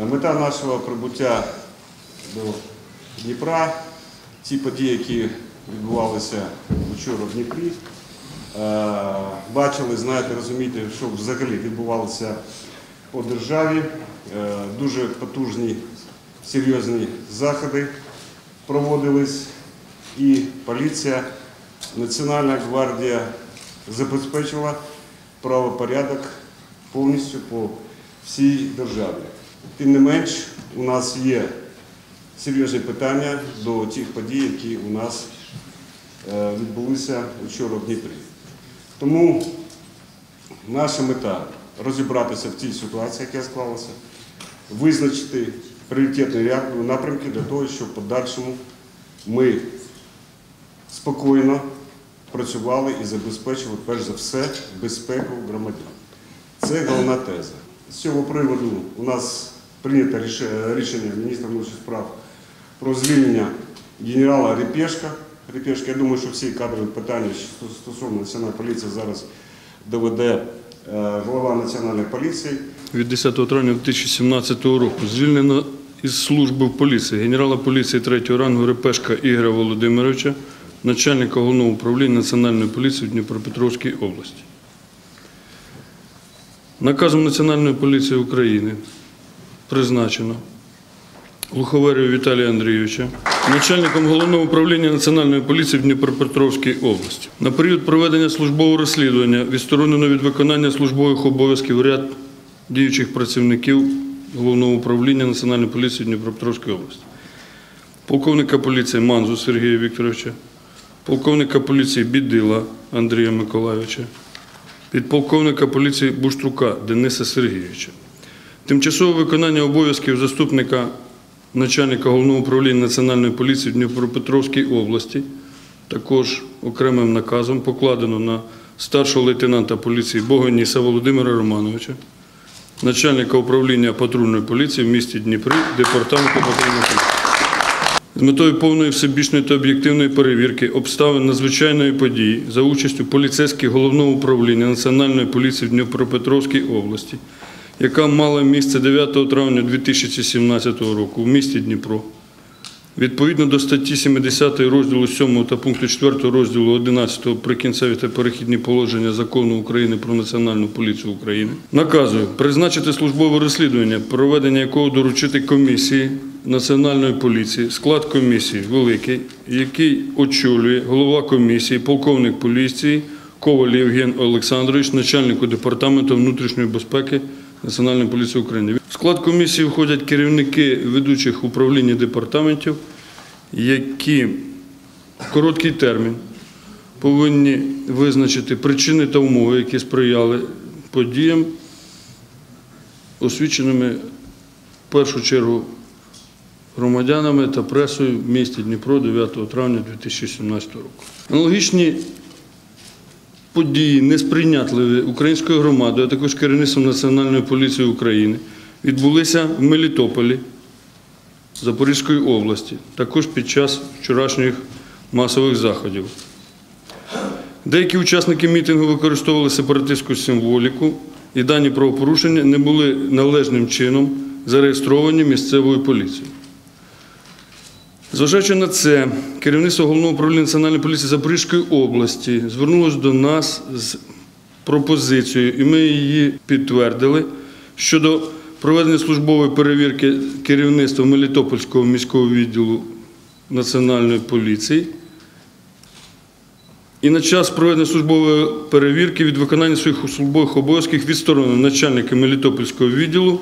Е, Мета нашого прибуття до Дніпра, ті події, які відбувалися вчора в Дніпрі, е, бачили, знаєте, розумієте, що взагалі відбувалося по державі. Е, Дуже потужні, серйозні заходи проводились, і поліція, Національна гвардія забезпечила правопорядок повністю по всій державі. Тим не менш, у нас є серйозні питання до тих подій, які у нас е, відбулися вчора в Дніпрі. Тому наша мета розібратися в цій ситуації, яка склалася, визначити пріоритетні ряд- напрямки для того, щоб в подальшому ми спокійно працювали і забезпечували перш за все безпеку громадян. Це головна теза. З цього приводу у нас прийнято рішення міністра внутрішніх справ про звільнення генерала Репешка. Репешка, я думаю, що всі кадрові питання стосовно національної поліції зараз доведе е, голова національної поліції. від 10 травня 2017 року звільнено із служби поліції генерала поліції 3 рангу Репешка Ігоря Володимировича, начальника головного управління Національної поліції в Дніпропетровській області. Наказом Національної поліції України призначено Луховерію Віталія Андрійовича, начальником головного управління Національної поліції в Дніпропетровській області. На період проведення службового розслідування відсторонено від виконання службових обов'язків ряд діючих працівників головного управління Національної поліції в Дніпропетровській області. Полковника поліції Манзу Сергія Вікторовича, полковника поліції Бідила Андрія Миколайовича, підполковника поліції Буштрука Дениса Сергійовича. Тимчасове виконання обов'язків заступника начальника головного управління Національної поліції в Дніпропетровській області також окремим наказом покладено на старшого лейтенанта поліції Богоніса Володимира Романовича, начальника управління патрульної поліції в місті Дніпрі, департаменту патрульної поліції. З метою повної всебічної та об'єктивної перевірки обставин надзвичайної події за участю поліцейських головного управління Національної поліції в Дніпропетровській області, яка мала місце 9 травня 2017 року в місті Дніпро. Відповідно до статті 70 розділу 7 та пункту 4 розділу 11 прикінцеві та перехідні положення Закону України про Національну поліцію України, наказую призначити службове розслідування, проведення якого доручити комісії Національної поліції, склад комісії великий, який очолює голова комісії, полковник поліції Коваль Євген Олександрович, начальнику департаменту внутрішньої безпеки Національної поліції України. В склад комісії входять керівники ведучих управління департаментів, які в короткий термін повинні визначити причини та умови, які сприяли подіям, освіченими в першу чергу громадянами та пресою в місті Дніпро 9 травня 2017 року. Аналогічні події несприйнятливі українською громадою, а також керівництвом Національної поліції України відбулися в Мелітополі Запорізької області, також під час вчорашніх масових заходів. Деякі учасники мітингу використовували сепаратистську символіку, і дані правопорушення не були належним чином зареєстровані місцевою поліцією. Зважаючи на це, керівництво головного управління Національної поліції Запорізької області звернулося до нас з пропозицією, і ми її підтвердили щодо проведення службової перевірки керівництва Мелітопольського міського відділу Національної поліції. І на час проведення службової перевірки від виконання своїх службових обов'язків відсторонено начальника Мелітопольського відділу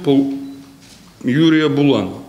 Юрія Буланова.